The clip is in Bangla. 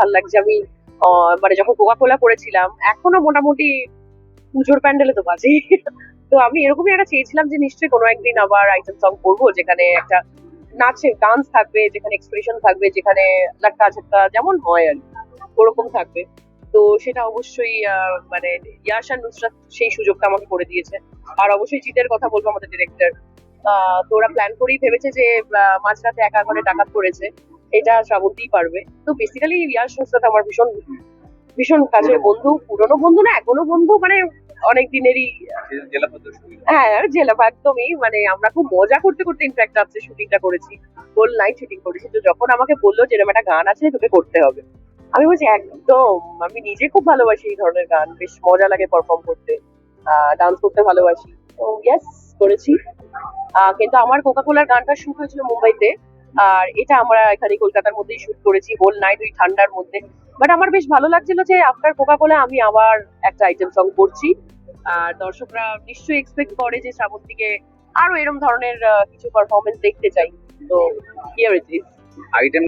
ভালো লাগছে। আমি মানে যখন কোকা কোলা করেছিলাম এখনও মোটামুটি পুজোর প্যান্ডেলে তো বাজে তো আমি এরকমই একটা চেয়েছিলাম যে নিশ্চয়ই কোনো একদিন আবার আইটেম সং করব, যেখানে একটা নাচে ডান্স থাকবে, যেখানে এক্সপ্রেশন থাকবে, যেখানে লাট্টা ঝাট্টা যেমন হয় আর ওরকম থাকবে। তো সেটা অবশ্যই মানে ইয়াশান নুসরাত সেই সুযোগটা আমাকে করে দিয়েছে। আর অবশ্যই জিতের কথা বলব আমাদের ডিরেক্টর তো ওরা প্ল্যান করেই ভেবেছে যে মাঝরাতে একা ঘরে ডাকাত করেছে এটা শ্রাবন্তীই পারবে। তো বেসিক্যালি ইয়াশ নুসরাত আমার ভীষণ ভীষণ কাছের বন্ধু, পুরনো বন্ধু না, এখনও বন্ধু মানে অনেক দিনেরই হ্যাঁ জেলাপ একদমই মানে আমরা খুব মজা করতে করতে ইনফ্যাক্ট আজকে শুটিংটা করেছি হোল নাইট শুটিং করেছি। তো যখন আমাকে বলল যে এরকম একটা গান আছে, তোকে করতে হবে। আমি বলছি, একদম, আমি নিজে খুব ভালোবাসি এই ধরনের গান, বেশ মজা লাগে পারফর্ম করতে ডান্স করতে ভালোবাসি। তো ইয়েস করেছি। কিন্তু আমার কোকা কোলার গানটা শুট হয়েছিল মুম্বাইতে। আর এটা আমরা এখানে কলকাতার মধ্যেই শুট করেছি হোল নাইট ওই ঠান্ডার মধ্যে। বাট আমার বেশ ভালো লাগছিল যে আফটার কোকা কোলা আমি আবার একটা আইটেম সং করছি। আর দর্শকরা নিশ্চয়ই এক্সপেক্ট করে যে শ্রাবন্তীকে আরও এরম ধরনের কিছু পারফরমেন্স দেখতে চাই। তো হিয়ার ইট ইজ আইটেম